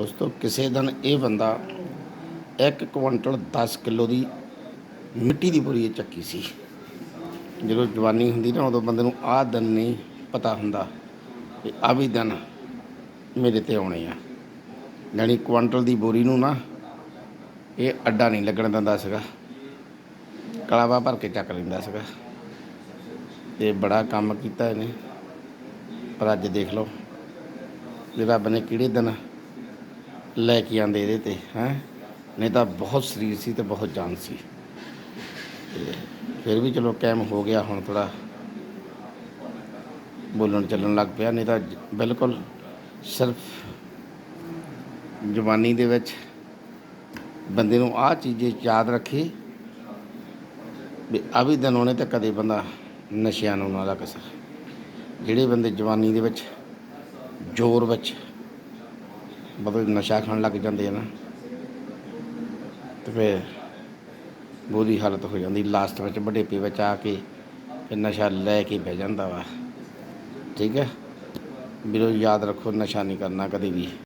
ਦੋਸਤੋ, ਕਿਸੇ ਦਿਨ ਇਹ ਬੰਦਾ 1 ਕੁਇੰਟਲ 10 ਕਿਲੋ ਦੀ ਮਿੱਟੀ ਦੀ ਬੋਰੀ ਚੱਕੀ ਸੀ। ਜਦੋਂ ਜਵਾਨੀ ਹੁੰਦੀ ਨਾ, ਉਦੋਂ ਬੰਦੇ ਨੂੰ ਆਹ ਦਿਨ ਨਹੀਂ ਪਤਾ ਹੁੰਦਾ ਕਿ ਆ ਵੀ ਦਿਨ ਮੇਰੇ ਤੇ ਆਉਣੇ ਆ। ਯਾਨੀ ਕੁਇੰਟਲ ਦੀ ਬੋਰੀ ਨੂੰ ਨਾ ਇਹ ਅੱਡਾ ਨਹੀਂ ਲੱਗਣ ਦਿੰਦਾ ਸੀਗਾ। ਕਲਾਵਾ ਭਰ ਕੇ ਚੱਕ ਲੈਂਦਾ ਸੀਗਾ। ਤੇ ਬੜਾ ਕੰਮ ਕੀਤਾ ਇਹਨੇ। ਪਰ ਅੱਜ ਦੇਖ ਲਓ ਵੀ ਰੱਬ ਨੇ ਕਿਹੜੇ ਦਿਨ ਲੈ ਕੇ ਆਂਦੇ ਇਹਦੇ ਤੇ, ਹੈ? ਨਹੀਂ ਤਾਂ ਬਹੁਤ ਸਰੀਰ ਸੀ ਤੇ ਬਹੁਤ ਜਾਨ ਸੀ। ਤੇ ਫਿਰ ਵੀ ਚਲੋ ਕਾਇਮ ਹੋ ਗਿਆ, ਹੁਣ ਥੋੜਾ ਬੋਲਣ ਚੱਲਣ ਲੱਗ ਪਿਆ, ਨਹੀਂ ਤਾਂ ਬਿਲਕੁਲ ਸਿਰਫ ਜਵਾਨੀ ਦੇ ਵਿੱਚ ਬੰਦੇ ਨੂੰ ਆਹ ਚੀਜ਼ੇ ਯਾਦ ਰੱਖੀ ਵੀ ਆ ਵੀ ਦਿਨ ਆਉਣੇ ਤੇ ਕਦੇ ਬੰਦਾ ਨਸ਼ਿਆਂ ਨੂੰ ਨਾ ਲੱਗ ਸਕੇ। ਜਿਹੜੇ ਬੰਦੇ ਜਵਾਨੀ ਦੇ ਵਿੱਚ, ਜ਼ੋਰ ਵਿੱਚ ਮਤਲਬ ਨਸ਼ਾ ਖਾਣ ਲੱਗ ਜਾਂਦੇ ਆ ਨਾ। ਤੇ ਫਿਰ ਬੁਰੀ ਹਾਲਤ ਹੋ ਜਾਂਦੀ ਲਾਸਟ ਵਿੱਚ ਬੁਢੇਪੇ ਵਿੱਚ ਆ ਕੇ ਫਿਰ ਨਸ਼ਾ ਲੈ ਕੇ ਬਹਿ ਜਾਂਦਾ ਵਾ। ਠੀਕ ਹੈ? ਵੀਰੋ, ਯਾਦ ਰੱਖੋ, ਨਸ਼ਾ ਨਹੀਂ ਕਰਨਾ ਕਦੇ ਵੀ।